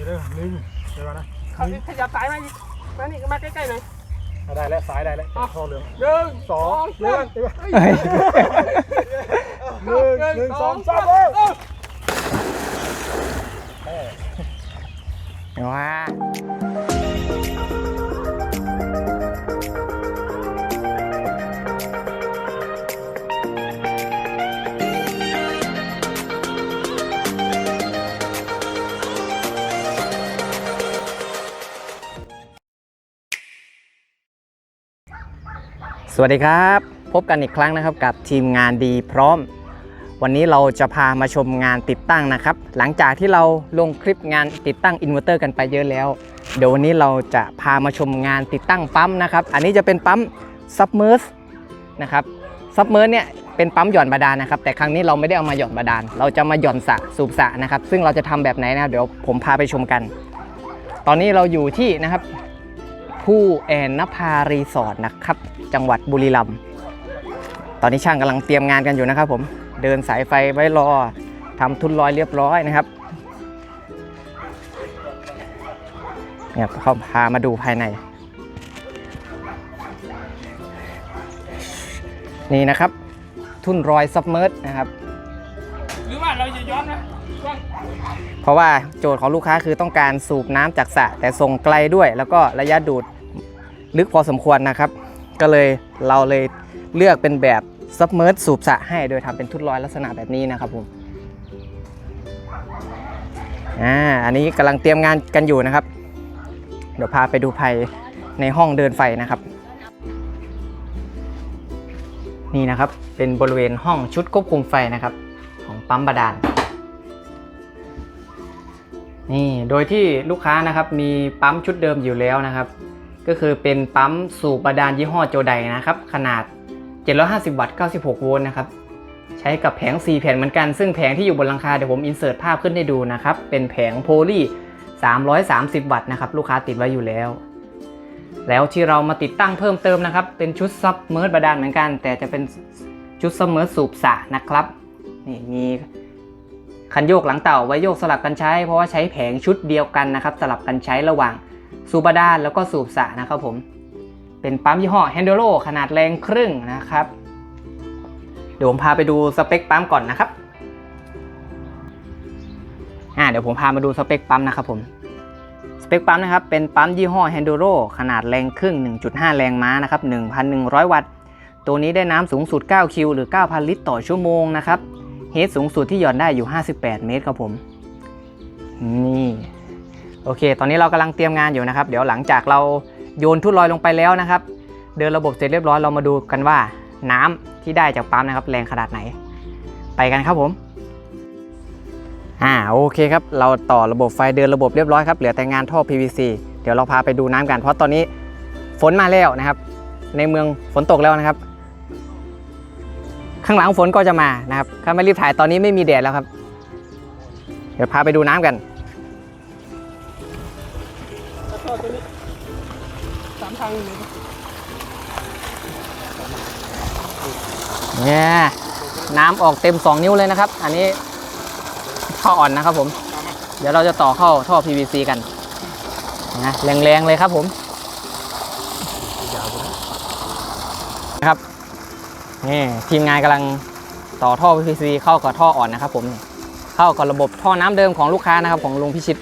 ดี๋ยวเด้อหนึ่งเดี๋ยวก่อนนะเขาขยับสายมาอีกมานี่มาใกล้ๆหน่อยเอาได้แล้วสายได้แล้วอะทอเหลืองหนึ่งสองเลื่อนเฮ้ยเฮ้ยหนึ่งหนึ่งสองสามเอเอ้ยอว้า วัสดีครับ พบกันอีกครั้งนะครับกับทีมงานดีพร้อม วันนี้เราจะพามาชมงานติดตั้งนะครับ หลังจากที่เราลงคลิปงานติดตั้งอินเวอร์เตอร์กันไปเยอะแล้ว เดี๋ยววันนี้เราจะพามาชมงานติดตั้งปั๊มนะครับ อันนี้จะเป็นปั๊มซับเมอร์สนะครับซับเมอร์สเนี่ยเป็นปั๊มหย่อนบาดาลนะครับ แต่ครั้งนี้เราไม่ได้เอามาหย่อนบาดาลเราจะมาหย่อนสระสูบสระนะครับ ซึ่งเราจะทำแบบไหนนะเดี๋ยวผมพาไปชมกัน ตอนนี้เราอยู่ที่นะครับ ผู้แอนนภารีสอร์ทนะครับ จังหวัดบุรีรัมย์ตอนนี้ช่างกำลังเตรียมงานกันอยู่นะครับผมเดินสายไฟไว้รอทำทุนลอยเรียบร้อยนะครับเนี่ยเขาพามาดูภายใน นี่นะครับ ทุนรอยซับเมอร์นะครับ หรือว่าเราจะย้อนนะว่าเพราะว่าโจทย์ของลูกค้าคือต้องการสูบน้ำจากสระแต่ส่งไกลด้วย แล้วก็ระยะดูด ลึกพอสมควรนะครับ ก็เลยเราเลยเลือกเป็นแบบซับเมอร์สูบสระให้โดยทำเป็นทุดลอยลักษณะแบบนี้นะครับผมอ่าอันนี้กำลังเตรียมงานกันอยู่นะครับ เดี๋ยวพาไปดูภายในห้องเดินไฟนะครับ นี่นะครับเป็นบริเวณห้องชุดควบคุมไฟนะครับ ของปั๊มบาดาลนี่โดยที่ลูกค้านะครับมีปั๊มชุดเดิมอยู่แล้วนะครับ ก็คือเป็นปั๊มสูบบาดาลยี่ห้อโจไดนะครับ ขนาด 750 วัตต์ 96 โวลต์นะครับ ใช้กับแผง 4 แผ่นเหมือนกัน ซึ่งแผงที่อยู่บนหลังคาเดี๋ยวผมอินเสิร์ตภาพขึ้นให้ดูนะครับ เป็นแผงโพลี330 วัตต์นะครับ ลูกค้าติดไว้อยู่แล้ว แล้วที่เรามาติดตั้งเพิ่มเติมนะครับ เป็นชุดซับเมอร์บาดาลเหมือนกัน แต่จะเป็นชุดซับเมอร์สูบสระนะครับ นี่มีคันโยกหลังเต่าไว้โยกสลับกันใช้ เพราะว่าใช้แผงชุดเดียวกันนะครับ สลับกันใช้ระหว่าง สูบบาดาลแล้วก็สูบสะนะครับผม เป็นปั๊มยี่ห้อ h a n d o ขนาดแรงครึ่งนะครับ เดี๋ยวผมพาไปดูสเปคปั๊มก่อนนะครับอ่าเดี๋ยวผมพามาดูสเปคปั๊มนะครับผมสเปคปั๊มนะครับเป็นปั๊มยี่ห้อ h a n d o ขนาดแรงครึ่ง 1.5 แรงม้านะครับ1,100 วัตต์ ตัวนี้ได้น้ำสูงสุด 9 คิว หรือ 9,000 ลิตรต่อชั่วโมงนะครับเฮดสูงสุดที่หย่อนได้อยู่ 58 เมตรครับผม นี่ โอเค ตอนนี้เรากำลังเตรียมงานอยู่นะครับ เดี๋ยวหลังจากเราโยนทุ่นลอยลงไปแล้วนะครับ เดินระบบเสร็จเรียบร้อยเรามาดูกันว่าน้ำที่ได้จากปั๊มนะครับ แรงขนาดไหน ไปกันครับผมอ่าโอเคครับ เราต่อระบบไฟเดินระบบเรียบร้อยครับเหลือแต่งานท่อ PVC เดี๋ยวเราพาไปดูน้ำกัน เพราะตอนนี้ฝนมาแล้วนะครับ ในเมืองฝนตกแล้วนะครับ ข้างหลังฝนก็จะมานะครับถ้าไม่รีบถ่ายตอนนี้ไม่มีแดดแล้วครับ เดี๋ยวพาไปดูน้ำกัน ก็ตัวนี้สามทางเลยเนี่ยน้ำออกเต็ม 2 นิ้วเลยนะครับ อันนี้ท่ออ่อนนะครับผม เดี๋ยวเราจะต่อเข้าท่อ PVC กันนะแรงๆเลยครับผมนะครับนี่ทีมงานกำลังต่อท่อ PVC เข้ากับท่ออ่อนนะครับผมเข้ากับระบบท่อน้ำเดิมของลูกค้านะครับของลุงพิชิต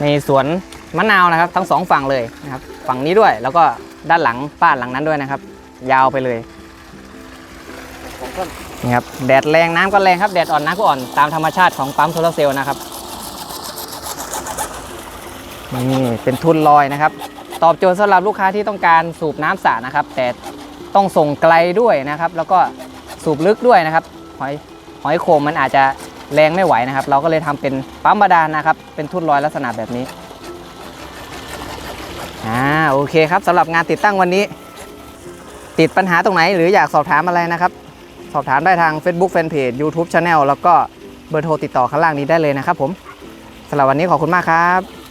ในสวน มะนาวนะครับ ทั้งสองฝั่งเลยนะครับ ฝั่งนี้ด้วยแล้วก็ด้านหลังบ้านหลังนั้นด้วยนะครับ ยาวไปเลยนี่ครับแดดแรงน้ำก็แรงครับแดดอ่อนน้ำก็อ่อนตามธรรมชาติของปั๊มโซลาร์เซลล์นะครับนี่เป็นทุนลอยนะครับ ตอบโจทย์สำหรับลูกค้าที่ต้องการสูบน้ำสระนะครับ แต่ต้องส่งไกลด้วยนะครับ แล้วก็สูบลึกด้วยนะครับหอยหอยโขมมันอาจจะแรงไม่ไหวนะครับ เราก็เลยทำเป็นปั๊มบาดาลนะครับ เป็นทุนลอยลักษณะแบบนี้ อ่าโอเคครับสำหรับงานติดตั้งวันนี้ ติดปัญหาตรงไหน หรืออยากสอบถามอะไรนะครับ สอบถามได้ทาง Facebook Fanpage YouTube Channel แล้วก็เบอร์โทรติดต่อข้างล่างนี้ได้เลยนะครับผมสำหรับวันนี้ขอบคุณมากครับ